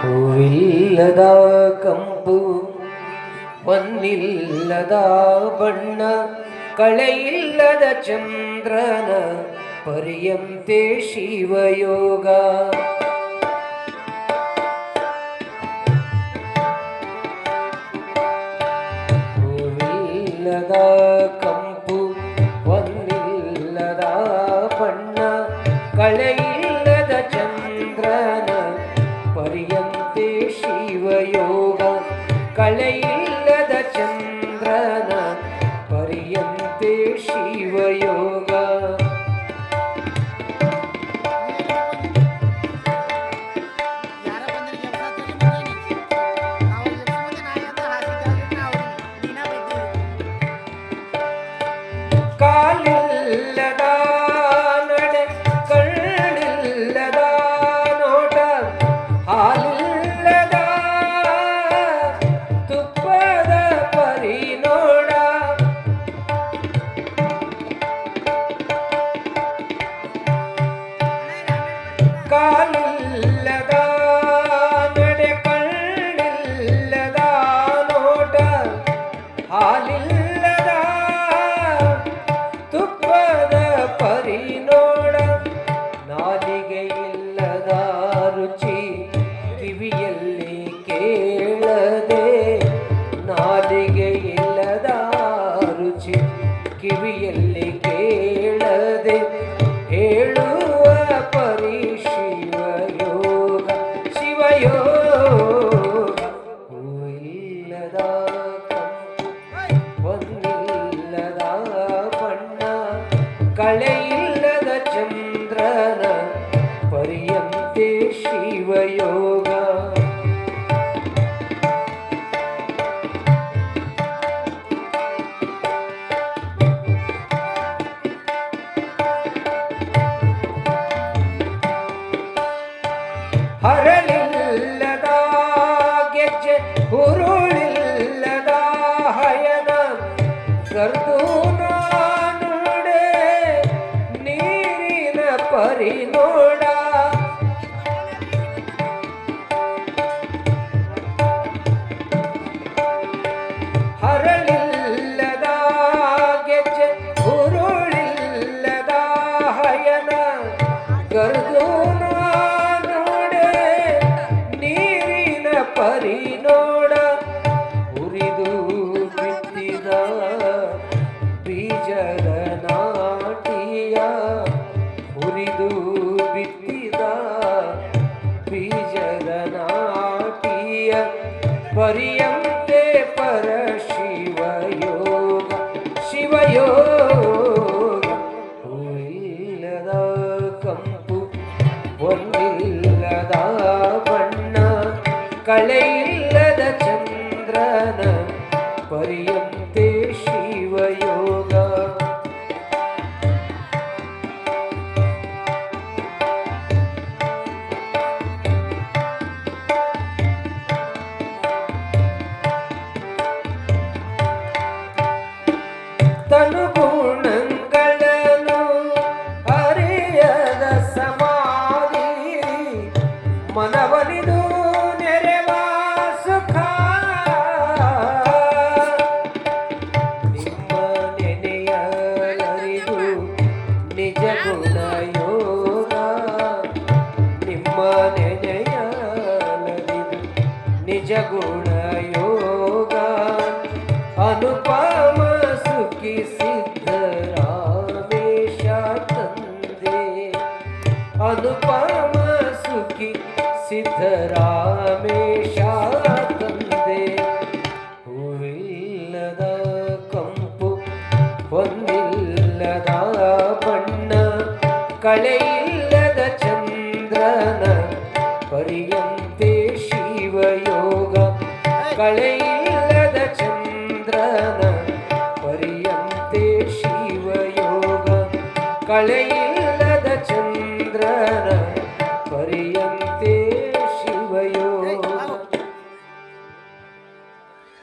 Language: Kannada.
ಹೂವಿಲ್ಲದ ಕಂಪು ಹೊನ್ನಿಲ್ಲದ ಬಣ್ಣ ಕಳೆಯಿಲ್ಲದ ಚಂದ್ರನ ಪರ್ಯಂತೆ ಶಿವಯೋಗ ಹೂವಿಲ್ಲದ ಪರ್ಯಂತೆ ಶಿವಯೋಗ ಕಳೆಯಿಲ್ಲದ ಚಂದ್ರನ ಶಿವಯೋಗ ಗರ್ದೂನ ನೋಡೆ ನೀರಿನ ಪರಿ ನೋಡ. ಹರಳಿಲ್ಲದ ಗೆಜ್ಜೆ ಹುರುಳಿಲ್ಲದ ಪರ್ಯಂತೆ ಪರ ಶಿವಯೋಗ ಶಿವಯೋಗ ಹೂವಿಲ್ಲದ ಕಂಪು ಒಂದಿಲ್ಲದ ಬಣ್ಣ ಕಳೆಯಿಲ್ಲದ ಚಂದ್ರನ ಪರ್ಯಂತೆ ಮನವಲಿದು ನೆರೆವ ಸುಖ. ನಿಮ್ಮ ನೆನೆಯಲರಿದು ನಿಜ ಗುಣ ಯೋಗ ನಿಮ್ಮ ನೆನೆಯಲರಿದು ನಿಜ ಗುಣ ಯೋಗ ಅನುಪಮ ಸುಖಿ ಸಿದ್ಧರಾಮೇಶ ತಂದೆ. ಅನುಪಮ ಸಿದ್ಧರಾಮೇಶ ತಂದೆ ಹೂವಿಲ್ಲದ ಕಂಪು ಹೊಂದಿಲ್ಲದ ಬಣ್ಣ ಕಳೆಯಿಲ್ಲದ ಚಂದ್ರನ ಪರಿಯಂತೆ ಶಿವಯೋಗ ಕಳೆಯಿಲ್ಲದ ಚಂದ್ರನ ಪರಿಯಂತೆ ಶಿವಯೋಗ ಕಳೆಯ